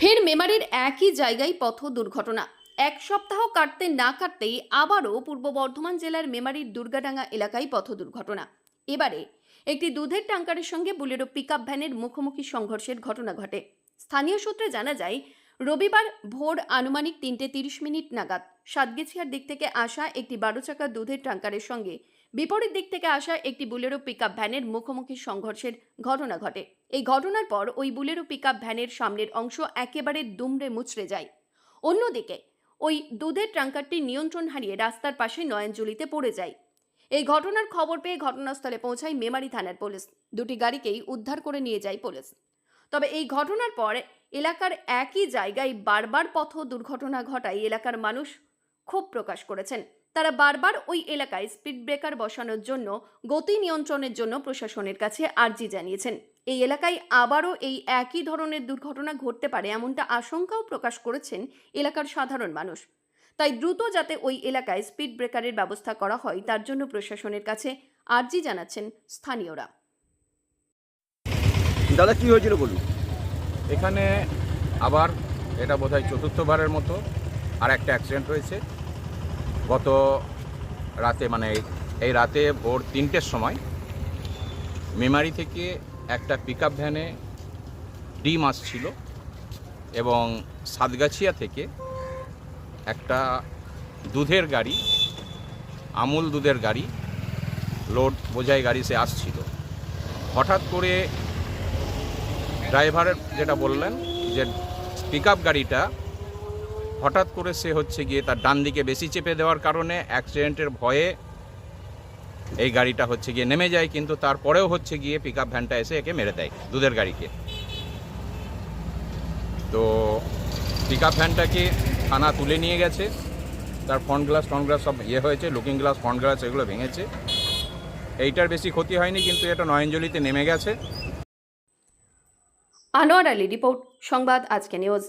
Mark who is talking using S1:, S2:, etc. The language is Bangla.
S1: ফের মেমারির একই জায়গায় পথ দুর্ঘটনা। এক সপ্তাহ কাটতে না কাটতেই আবারও পূর্ব বর্ধমান জেলার মেমারির দুর্গাডাঙ্গা এলাকায় পথ দুর্ঘটনা। এবারে একটি দুধের ট্যাঙ্কারের সঙ্গে বুলেরো পিকআপ ভ্যানের মুখোমুখি সংঘর্ষের ঘটনা ঘটে। স্থানীয় সূত্রে জানা যায় রবিবার ভোর আনুমানিক তিনটে তিরিশ মিনিট নাগাদ সাতগেছিয়ার দিক থেকে আসা একটি বারো চাকা দুধের ট্যাঙ্কারের সঙ্গে বিপরীত দিক থেকে আসা একটি বুলেরো পিকআপ ভ্যানের মুখোমুখি সংঘর্ষের ঘটনা ঘটে। এই ঘটনার পর ওই বুলেরো পিকআপ ভ্যানের সামনের অংশ একেবারে দুমড়ে মুচড়ে যায়। অন্যদিকে ওই দুধের ট্যাঙ্কারটি নিয়ন্ত্রণ হারিয়ে রাস্তার পাশে নয়নজুলিতে পড়ে যায়। এই ঘটনার খবর পেয়ে ঘটনাস্থলে পৌঁছায় মেমারি থানার পুলিশ। দুটি গাড়িকেই উদ্ধার করে নিয়ে যায় পুলিশ। তবে এই ঘটনার পর এলাকার একই জায়গায় বারবার পথ দুর্ঘটনা ঘটায় এলাকার মানুষ ক্ষোভ প্রকাশ করেছেন। তারা বারবার ওই এলাকায় স্পিড ব্রেকার বসানোর জন্য, গতি নিয়ন্ত্রণের জন্য প্রশাসনের কাছে আর্জি জানিয়েছেন। এই এলাকায় আবারও এই একই ধরনের দুর্ঘটনা ঘটতে পারে এমনটা আশঙ্কাও প্রকাশ করেছেন এলাকার সাধারণ মানুষ। তাই দ্রুত যাতে ওই এলাকায় স্পিড ব্রেকারের ব্যবস্থা করা হয়, তার জন্য প্রশাসনের কাছে আর্জি জানাচ্ছেন স্থানীয়রা।
S2: দাদা, কি হয়েছিল বলুন?
S3: এখানে আবার এটা বোধহয় চতুর্থবারের মতো আর একটা অ্যাক্সিডেন্ট হয়েছে। গত রাতে মানে এই- রাতে ভোর তিনটের সময় মেমারি থেকে একটা পিক আপ ভ্যানে ডিম আসছিল এবং সাতগাছিয়া থেকে একটা দুধের গাড়ি, আমুল দুধের গাড়ি, লোড বোঝাই গাড়ি সে আসছিল। হঠাৎ করে ড্রাইভারের যেটা বললেন, যে পিক গাড়িটা হঠাৎ করে সে হচ্ছে গিয়ে তার ডান দিকে বেশি চেপে দেওয়ার কারণে অ্যাক্সিডেন্টের ভয়ে এই গাড়িটা হচ্ছে গিয়ে নেমে যায়, কিন্তু তারপরেও হচ্ছে গিয়ে পিক ভ্যানটা এসে একে মেরে দেয় দুধের গাড়িকে। তো পিক ভ্যানটাকে থানা তুলে নিয়ে গেছে, তার ফ্রন্ট গ্লাস ফ্রন্ট গ্লাস সব ইয়ে হয়েছে লুকিং গ্লাস ফ্রন্ট গ্লাস এগুলো ভেঙেছে। এইটার বেশি ক্ষতি হয়নি, কিন্তু এটা নয়নজলিতে নেমে গেছে।
S1: আনোয়ার আলী রিপোর্ট সংবাদ আজকে নিউজ।